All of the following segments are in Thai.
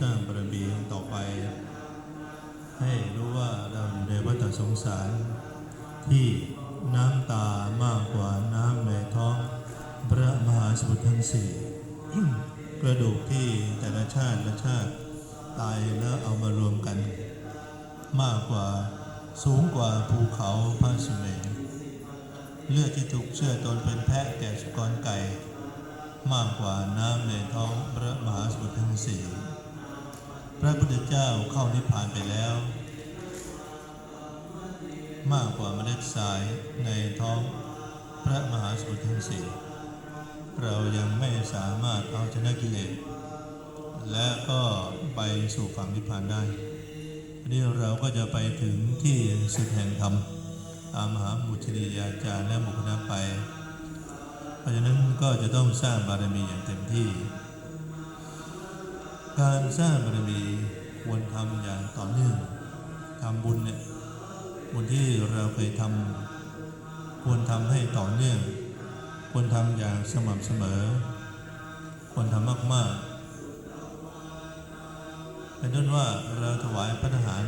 สร้างบารมีต่อไป ให้รู้ว่าเราอยู่ในวัฏสงสาร ที่น้ำตามากกว่าน้ำในท้องพระมหาสมุทรทั้งสี่กระดูกที่แต่ละชาติละชาติตายแล้วเอามารวมกัน มากกว่าสูงกว่าภูเขาพระสุเมรุเลือดที่ถูกเชื่อตนเป็นแพะแก่สุกรไก่ มากกว่าน้ำในท้องพระมหาสมุทรทั้งสี่ พระพุทธเจ้าเข้านิพพานไปแล้ว มากกว่าเมล็ดทรายในท้องพระมหาสมุทรทั้งสี่เรายังไม่สามารถเอาชนะกิเลสและก็ไปสู่ฝั่งนิพพานได้นนี้เราก็จะไปถึงที่สุดแห่งธรรมตามมหามุชนียาจารย์และหมุขนาไป เพราะฉะนั้นก็จะต้องสร้างบารมีอย่างเต็มที่ การสร้างบารมีควรทำอย่างต่อเนื่องทำบุญเนี่ยบุญที่เราเคยทำควรทำให้ต่อเนื่อง ควรทำอย่างสม่ำเสมอ ควรทำมากๆเป็นต้นว่าเราถวายพระทหาร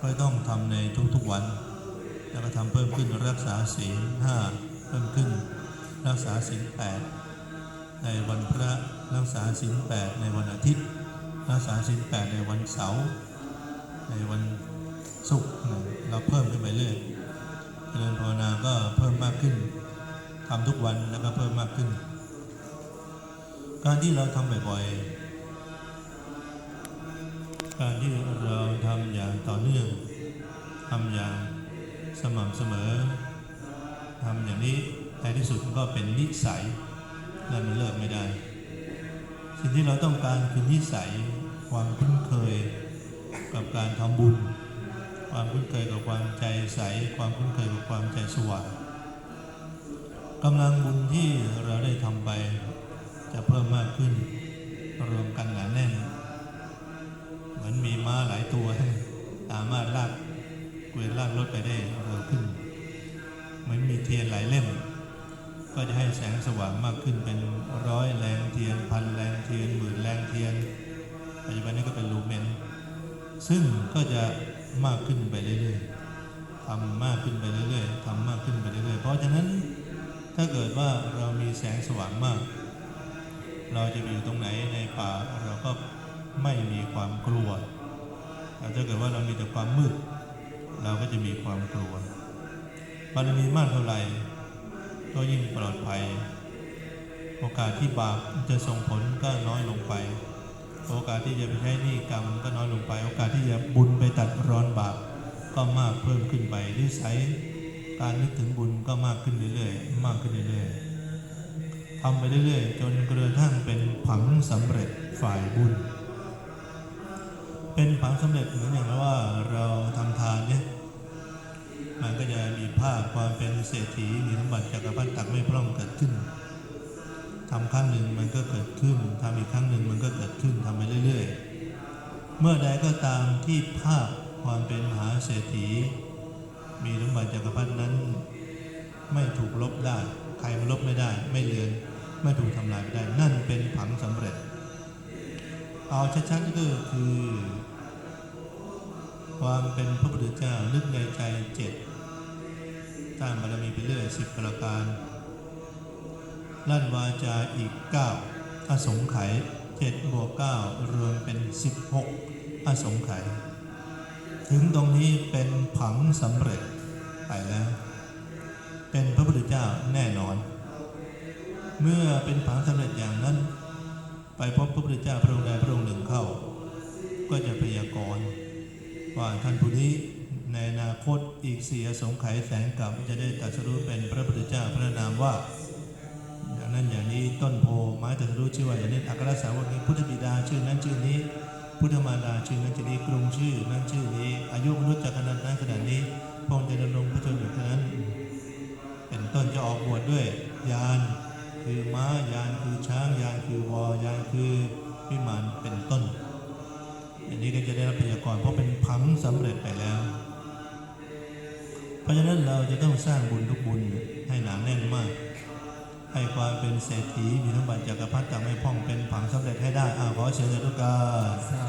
ก็ต้องทำในทุกๆวัน แล้วก็ทำเพิ่มขึ้นรักษาศีลห้าเพิ่มขึ้น รักษาศีลแปด ในวันพระรักษาศีลแปดในวันอาทิตย์ รักษาศีลแปดในวันเสาร์ในวันศุกร์เราเพิ่มขึ้นไปเรื่อยเจริญภาวนาก็เพิ่มมากขึ้นทำทุกวันแล้วก็เพิ่มมากขึ้น การที่เราทำบ่อยๆ การที่เราทำอย่างต่อเนื่องทำอย่างสม่ำเสมอทำอย่างนี้ในที่สุดก็เป็นนิสัย และมันเลิกไม่ได้ สิ่งที่เราต้องการคือนิสัยความคุ้นเคยกับการทำบุญ ความคุ้นเคยกับความใจใส ความคุ้นเคยกับความใจสว่างกำลังบุญที่เราได้ทำไป จะเพิ่มมากขึ้น รวมกันหนาแน่น เหมือนมีม้าหลายตัวสามารถลากเกวียนลากรถไปได้เร็วขึ้น เหมือนมีเทียนหลายเล่ม ก็จะให้แสงสว่างมากขึ้นเป็นร้อยแรงเทียนพันแรงเทียนหมื่นแรงเทียนปัจจุบันนี้ก็เป็นลูเมน ซึ่งก็จะมากขึ้นไปเรื่อยๆทำมากขึ้นไปเรื่อยๆทำมากขึ้นไปเรื่อยๆ เพราะฉะนั้นถ้าเกิดว่าเรามีแสงสว่างมาก เราจะไปอยู่ตรงไหนในป่าเราก็ไม่มีความกลัวแต่ถ้าเกิดว่าเรามีแต่ความมืด เราก็จะมีความกลัวบารมีมากเท่าไหร่ ก็ยิ่งปลอดภัย โอกาสที่บาปจะส่งผลก็น้อยลงไป โอกาสที่จะไปใช้หนี้กรรมก็น้อยลงไป โอกาสที่จะบุญไปตัดรอนบาปก็มากเพิ่มขึ้นไปนิสัยการนึกถึงบุญก็มากขึ้นเรื่อยๆ มากขึ้นเรื่อยๆทำไปเรื่อยๆ จนกระทั่งเป็นผังสำเร็จฝ่ายบุญ เป็นผังสำเร็จเหมือนอย่างว่าเราทำทานเนี่ย มันก็จะมีภาพความเป็นเศรษฐีมีสมบัติจักรพรรดิตักไม่พร่องเกิดขึ้นทำครั้งหนึ่งมันก็เกิดขึ้นทำอีกครั้งหนึ่งมันก็เกิดขึ้นทำไปเรื่อย ๆ เมื่อใดก็ตามที่ภาพความเป็นมหาเศรษฐี มีสมบัติจักรพรรดินั้น ไม่ถูกลบได้ ใครมาลบไม่ได้ ไม่เลือนไม่ถูกทำลายไม่ได้ นั่นเป็นผังสำเร็จ เอาชัดๆก็คือ ความเป็นพระพุทธเจ้านึกในใจเจ็ดสร้างบารมีไปเรื่อยสิบประการ ลั่นวาจาอีกเก้าอสงไขยเจ็ดบวกเก้ารวมเป็นสิบหกอสงไขยถึงตรงนี้เป็นผังสำเร็จไปแล้ว เป็นพระพุทธเจ้าแน่นอน เมื่อเป็นผังสำเร็จอย่างนั้น ไปพบพระพุทธเจ้าพระองค์ใด ว่าท่านผู้นี้ในอนาคตอีกสี่สงไขยแสนกับจะได้ตรัสรู้เป็นพระพุทธเจ้าพระนามว่าอย่างนั้นอย่างนี้ต้นโพไม้ตรัสรู้ชื่อว่าอย่างนี้อัครสาวกนี้พุทธบิดาชื่อนั้นชื่อนี้ พุทธมารดาชื่อนั้นชื่อนี้กรุงชื่อนั้นชื่อนี้ อายุมนุษย์จากขนาดนั้นขนาดนี้พงค์จะดำรงพระชนอยู่ขนานั้น เป็นต้นจะออกบวชด้วยยานคือม้ายานคือช้างยานคือวอยานคือวิมานเป็นต้น นนี้ก็จะได้รับพยากรณ์เพราะเป็นพังสำเร็จไปแล้ว เพราะฉะนั้นเราจะต้องสร้างบุญทุกบุญให้หนาแน่นมาก ให้ความเป็นเศรษฐีมีสมบัติจักรพรรดิต่างไม่พ่องเป็นผังสำเร็จให้ได้อ้าวขอเชิญเลยทุกการสา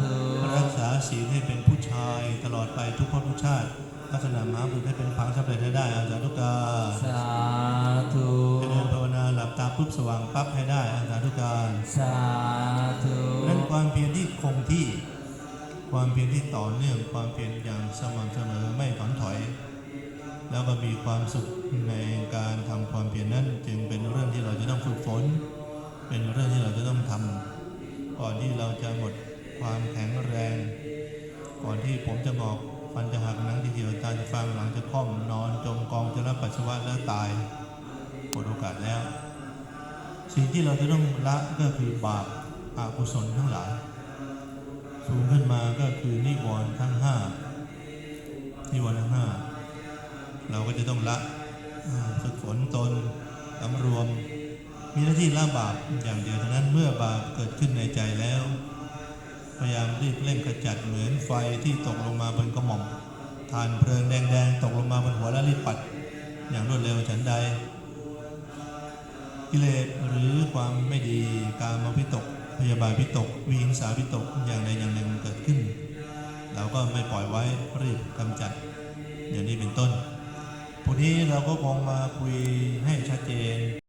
ธุรักษาศีลให้เป็นผู้ชายตลอดไปทุกภพทุกชาติลักษณะมหาบุรุษให้เป็นผังสำเร็จให้ได้อาสาธุการสาธุเจริญภาวนาหลับตาปุ๊บสว่างปั๊บให้ได้อาสาธุการสาธุนั้น ความเพียรที่คงที่ ความเพียรที่ต่อเนื่อง ความเพียรอย่างสม่ำเสมอไม่ถอนถอย แล้วก็มีความสุขในการทำความเพียรนั้น จึงเป็นเรื่องที่เราจะต้องฝึกฝน เป็นเรื่องที่เราจะต้องทำก่อนที่เราจะหมดความแข็งแรง ก่อนที่ผมจะงอกฟันจะหักหนังที่เดียวตาจะฟังหลังจะค่อมนอน จมกองจะรับปัสสาวะแล้วตายหมดโอกาสแล้ว สิ่งที่เราจะต้องละก็คือบาป อากุศลทั้งหลาย สูงขึ้นมาก็คือนิวรณ์ทั้งห้านิวรณ์ทั้งห้าเราก็จะต้องละฝึกฝนตนสำรวม มีหน้าที่ละบาปอย่างเดียวเท่านั้นเมื่อบาปเกิดขึ้นในใจแล้ว พยายามรีบเร่งขจัดเหมือนไฟที่ตกลงมาบนกระหม่อมทานเพลิงแดงๆ ตกลงมาบนหัวแล้วรีบปัด อย่างรวดเร็วฉันใด กิเลสหรือความไม่ดีการมาพิตก บาทพิตกวิหิงสาพิตกอย่างใดอย่างหนึ่งเกิดขึ้น เราก็ไม่ปล่อยไว้รีบกำจัดอย่างนี้เป็นต้นพวกนี้เราก็คงมาคุยให้ชัดเจน